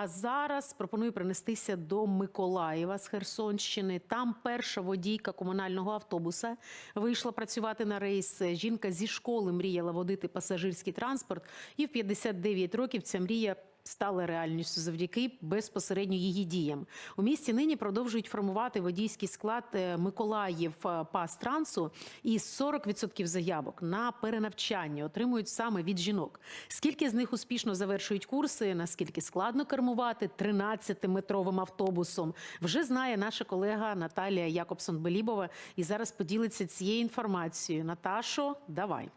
А зараз пропоную принестися до Миколаєва з Херсонщини. Там перша водійка комунального автобуса вийшла працювати на рейс. Жінка зі школи мріяла водити пасажирський транспорт, і в 59 років ця мрія. Стала реальністю завдяки безпосередньо її діям. У місті нині продовжують формувати водійський склад е, Миколаїв е, Пастрансу, і 40% заявок на перенавчання отримують саме від жінок. Скільки з них успішно завершують курси, наскільки складно кермувати 13-метровим автобусом, вже знає наша колега Наталія Якобсон-Белібова і зараз поділиться цією інформацією. Наташо, давай.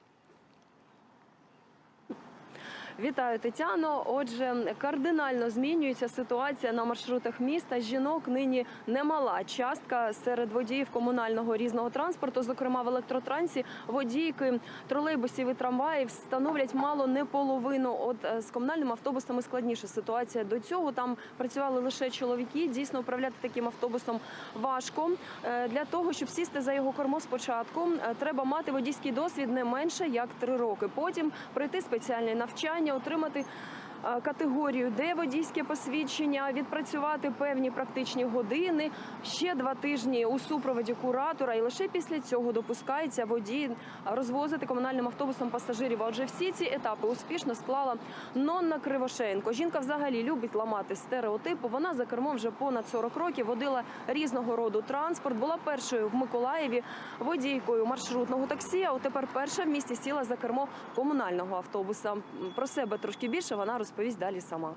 Вітаю, Тетяно. Отже, кардинально змінюється ситуація на маршрутах міста. Жінок нині немала частка серед водіїв комунального різного транспорту, зокрема в електротрансі, водійки тролейбусів і трамваїв становлять мало не половину. От е, з комунальними автобусами складніша ситуація. До цього там працювали лише чоловіки. Дійсно, управляти таким автобусом важко. Е, Для того, щоб сісти за його кермо спочатку, е, треба мати водійський досвід не менше як три роки. Потім пройти спеціальне навчання, отримати. Категорію, де водійське посвідчення, відпрацювати певні практичні години, ще два тижні у супроводі куратора, і лише після цього допускається водій розвозити комунальним автобусом пасажирів. Отже, всі ці етапи успішно склала Нонна Кривошеєнко. Жінка взагалі любить ламати стереотипи. Вона за кермом вже понад 40 років водила різного роду транспорт. Була першою в Миколаєві водійкою маршрутного таксі. А тепер перша в місті сіла за кермо комунального автобуса. Про себе трошки більше вона розповість далі сама.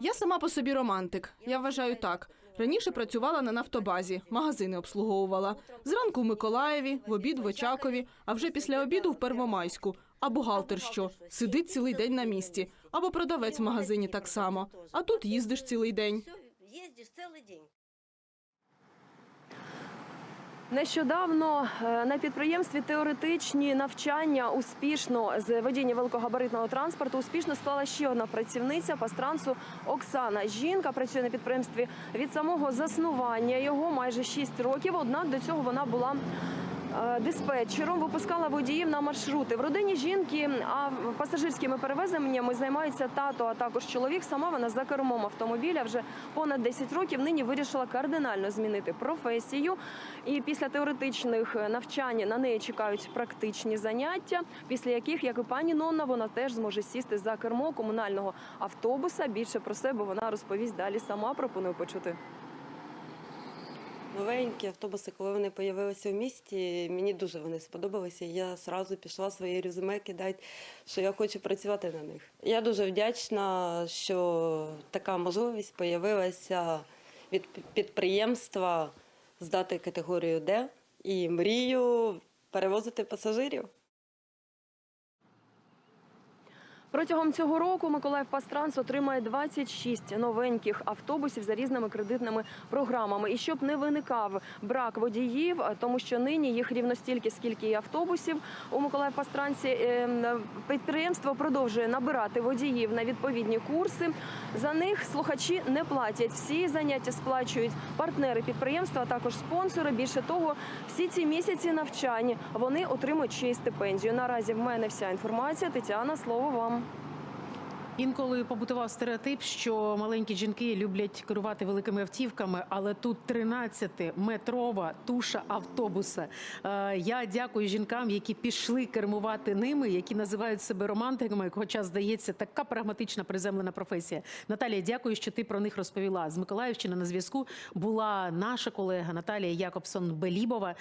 Я сама по собі романтик. Я вважаю так. Раніше працювала на нафтобазі, магазини обслуговувала. Зранку в Миколаєві, в обід в Очакові, а вже після обіду в Первомайську. А бухгалтер що? Сидить цілий день на місці. Або продавець в магазині так само. А тут їздиш цілий день. Нещодавно е, на підприємстві теоретичні навчання успішно з водіння великогабаритного транспорту успішно склала ще одна працівниця пастрансу Оксана. Жінка працює на підприємстві від самого заснування його майже 6 років. Однак до цього вона була. Е, Диспетчером випускала водіїв на маршрути в родині жінки. А пасажирськими перевезеннями займається тато, а також чоловік. Сама вона за кермом автомобіля вже понад 10 років. Нині вирішила кардинально змінити професію. І після теоретичних навчань на неї чекають практичні заняття, після яких, як і пані Нонна, вона теж зможе сісти за кермо комунального автобуса. Більше про себе вона розповість далі сама. Пропоную почути. Новенькі автобуси, коли вони з'явилися в місті, мені дуже вони сподобалися. Я одразу пішла своє резюме кидати, що я хочу працювати на них. Я дуже вдячна, що така можливість з'явилася від підприємства здати категорію Д і мрію перевозити пасажирів. Протягом цього року Миколаїв Пастранс отримає 26 новеньких автобусів за різними кредитними програмами. І щоб не виникав брак водіїв, тому що нині їх рівно стільки, скільки і автобусів у Миколаїв Пастрансі е, підприємство продовжує набирати водіїв на відповідні курси. За них слухачі не платять. Всі заняття сплачують партнери підприємства, а також спонсори. Більше того, всі ці місяці навчань вони отримують ще й стипендію. Наразі в мене вся інформація. Тетяна, слово вам. Інколи побутував стереотип, що маленькі жінки люблять керувати великими автівками, але тут 13-метрова туша автобуса. Е, Я дякую жінкам, які пішли кермувати ними, які називають себе романтиками, хоча здається, така прагматична приземлена професія. Наталія, дякую, що ти про них розповіла. З Миколаївщини на зв'язку була наша колега Наталія Якобсон Белібова.